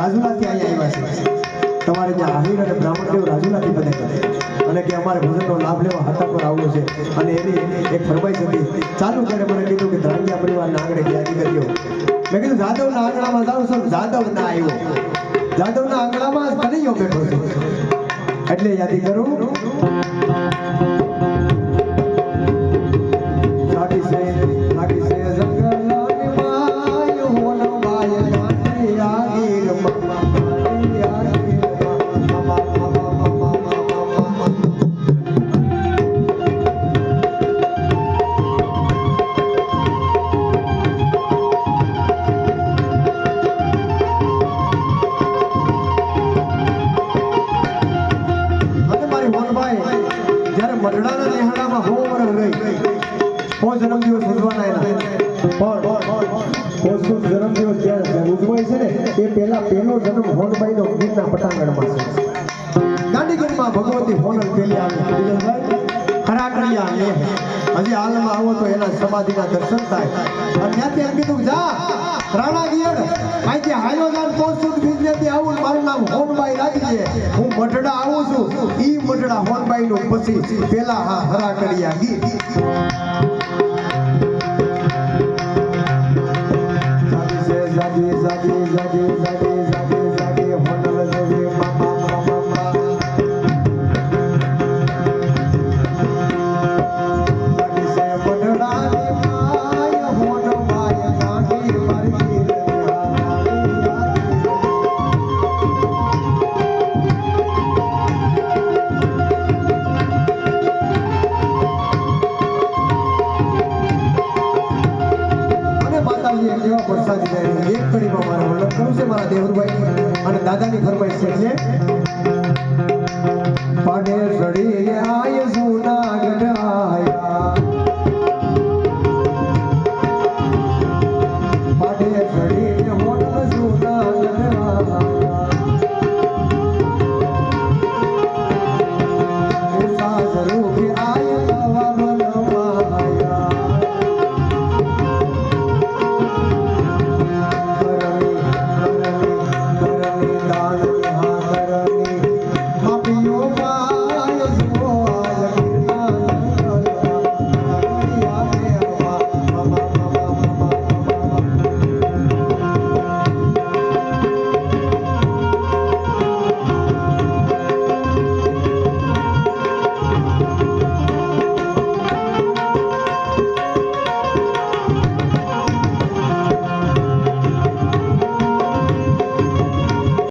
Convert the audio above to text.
રાજુલાથી અહીંયા આવ્યા છે. તમારે ત્યાં આહીર અને બ્રાહ્મણદેવ રાજુલાથી બને કરે અને કે અમારે ભોજનનો લાભ લેવા હાથાપુર આવવું છે. અને એની એક ફરમાઈશ હતી. ચાલુ ત્યારે મને કીધું કે ધ્રાંગિયા પરિવારના આંગણે યાદી કર્યો. મેં કીધું, જાદવના આંગણામાં જાઉં છું જાદવ ના આવ્યો. જાદવના આંગણામાં કનૈયો બેઠો છું. એટલે યાદી કરું. સાડી છે મઢડાના બહુ હો વરસ રહી હો જન્મદિવસ ઉજવાના એના. પણ પોસ્તુ જન્મદિવસ જ્યારે ઉજવાય છે ને, એ પહેલા પહેલો જન્મ હોનભાઈનો ગીરના પટાંગણમાં છે. દાંડીગઢમાં ભગવતી હોનલ પેલી આવે. ખરાકડિયા હજી હાલમાં આવો તો એના સમાધિના દર્શન થાય. અને ત્યાંથી એમ કીધું જા, રાણા ગિયર. નામ હોનબાઈ રાખી છે. હું મઢડા આવું છું. ઈ મઢડા હોનબાઈ નું પછી પેલા હા હરાકડિયા ગીત. કેવા એક કડીમાં મારે વર્ણન કરવું છે મારા દેવરભાઈ અને દાદાની ફરમાઈશ છે એટલે પડે સડી આય